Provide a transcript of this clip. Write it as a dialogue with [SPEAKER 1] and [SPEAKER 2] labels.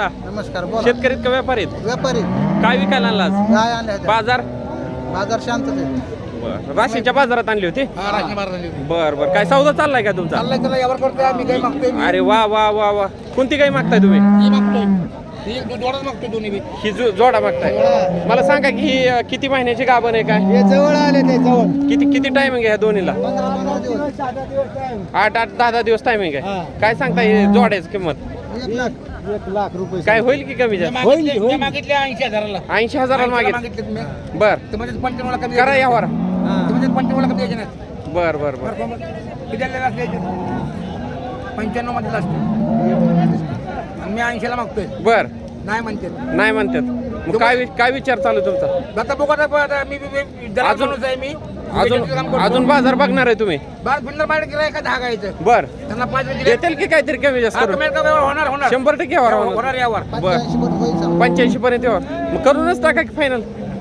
[SPEAKER 1] दादा.
[SPEAKER 2] नमस्कार बोला.
[SPEAKER 1] शेतकरी का व्यापारी आहेत?
[SPEAKER 2] व्यापारी
[SPEAKER 1] काय विकायला आणला
[SPEAKER 2] आणल्या होत्या.
[SPEAKER 1] बाजार?
[SPEAKER 2] बाजार शांत
[SPEAKER 1] बर. राशीच्या बाजारात आणली होती? बर बर. काय सौदा चाललाय का तुमचा?
[SPEAKER 2] त्याला यावर करतोय आम्ही. काही मागतोय
[SPEAKER 1] अरे वा वा वा वा. कोणती काही मागताय तुम्ही?
[SPEAKER 2] मागतोय दोन्ही बी.
[SPEAKER 1] ही जो- जोडा मागताय. मला सांगा की ही अं, किती महिन्याची गाभण आहे काय?
[SPEAKER 2] हे जवळ आले ते जवळ.
[SPEAKER 1] किती किती टायमिंग आहे दोन्हीला?
[SPEAKER 2] पंधरा पंधरा दिवस.
[SPEAKER 1] आठ आठ दहा दहा दिवस टायमिंग आहे. काय सांगता हे जोडायची किंमत?
[SPEAKER 2] एक लाख. एक लाख रुपये.
[SPEAKER 1] काय होईल की कमी जास्त?
[SPEAKER 2] होईल होईल. मागितले ऐंशी हजाराला.
[SPEAKER 1] ऐंशी हजाराला मागित
[SPEAKER 2] मागितले.
[SPEAKER 1] बर.
[SPEAKER 2] तर म्हणजे पंच्याण्णवला कमी
[SPEAKER 1] करा यावर
[SPEAKER 2] म्हणजे पंच्याण्णवला कमी द्यायचे नाही?
[SPEAKER 1] बर बर बर.
[SPEAKER 2] किती आलेला पंच्याण्णवमध्ये असते आणि मी ऐंशीला मागतोय.
[SPEAKER 1] बर.
[SPEAKER 2] नाही म्हणते
[SPEAKER 1] नाही म्हणतात. मग काय वि- काय विचार चालू तुमचा?
[SPEAKER 2] आता बघा आता आता मी जरा
[SPEAKER 1] अजून-
[SPEAKER 2] माणूस आहे मी.
[SPEAKER 1] अजून. अजून बाजार बघणार आहे तुम्ही?
[SPEAKER 2] बार फिल्डर बाहेर गेला
[SPEAKER 1] बर.
[SPEAKER 2] त्यांना पाच दिले.
[SPEAKER 1] देतील की काहीतरी कमी जास्त करून?
[SPEAKER 2] होणार होणार.
[SPEAKER 1] शंभर टक्के यावर
[SPEAKER 2] होणार. यावर.
[SPEAKER 1] बर. पंच्याऐंशी पर्यंत यावर. मग करूनच टाका की फायनल